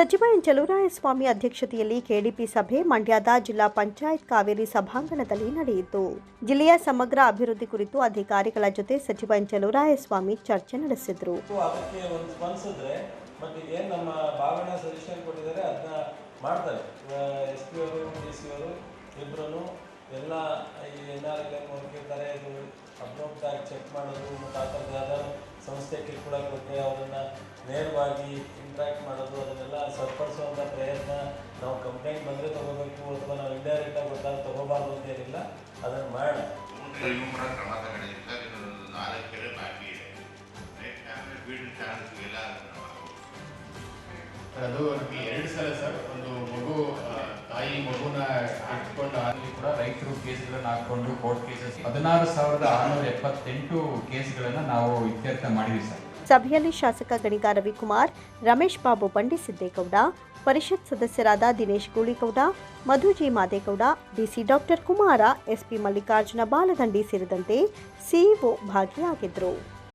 ಸಚಿವ ಎನ್ ಚಲುವರಾಯಸ್ವಾಮಿ ಅಧ್ಯಕ್ಷತೆಯಲ್ಲಿ ಕೆಡಿಪಿ ಸಭೆ ಮಂಡ್ಯದ ಜಿಲ್ಲಾ ಪಂಚಾಯತ್ ಕಾವೇರಿ ಸಭಾಂಗಣದಲ್ಲಿ ನಡೆಯಿತು. ಜಿಲ್ಲೆಯ ಸಮಗ್ರ ಅಭಿವೃದ್ಧಿ ಕುರಿತು ಅಧಿಕಾರಿಗಳ ಜೊತೆ ಸಚಿವ ಎನ್ ಚಲುವರಾಯಸ್ವಾಮಿ ಚರ್ಚೆ ನಡೆಸಿದರು. ಎಲ್ಲ ಈ ಎನ್ ಆರ್ ಎಲ್ ಎಂ ಇರ್ತಾರೆ ಇದು ಅಪ್ಡೇಟ್ ಚೆಕ್ ಮಾಡೋದು, ಮತ್ತು ಆ ಥರದ ಯಾವ್ದಾದ್ರು ಸಂಸ್ಥೆ ಕಿರುಕುಳ ಬಗ್ಗೆ ಅವರನ್ನು ನೇರವಾಗಿ ಇಂಟ್ರ್ಯಾಕ್ಟ್ ಮಾಡೋದು, ಅದನ್ನೆಲ್ಲ ಕಂಪ್ಲೇಂಟ್ ಬಂದರೆ ತಗೋಬೇಕು ಅಥವಾ ನಾವು ಇಂಡೈರೆಕ್ಟಾಗಿ ಗೊತ್ತಾಗ ತಗೋಬಾರ್ದು ಅಂತ ಏನಿಲ್ಲ, ಅದನ್ನು ಮಾಡೋಣ ಅದು ನಮಗೆ ಎರಡು ಸಲ ಸರ್, ಒಂದು ಮಗು ತಾಯಿ ಮಗುನ ಹಾಕಿಕೊಂಡು ಅಲ್ಲಿ ಕೂಡ ರೈತರು ಕೇಸ್ಗಳನ್ನ ಹಾಕೊಂಡು ಕೋರ್ಟ್ ಕೇಸಸ್ ಹದಿನಾರು ಸಾವಿರದ ಆರುನೂರ ಎಪ್ಪತ್ತೆಂಟು ಕೇಸ್ಗಳನ್ನು ನಾವು ಇತ್ಯರ್ಥ ಮಾಡಿದ್ವಿ ಸರ್. ಸಭೆಯಲ್ಲಿ ಶಾಸಕ ಗಣಿಗಾ ರವಿಕುಮಾರ್ ರಮೇಶ್ ಬಾಬು ಬಂಡಿಸಿದ್ದೇಗೌಡ, ಪರಿಷತ್ ಸದಸ್ಯರಾದ Dinesh Gooligowda Madhu G Madegowda, DC doctor Kumara, SP Mallikarjuna Baladandi ಸೇರಿದಂತೆ ಸಿಇಒ ಭಾಗಿಯಾಗಿದ್ದರು.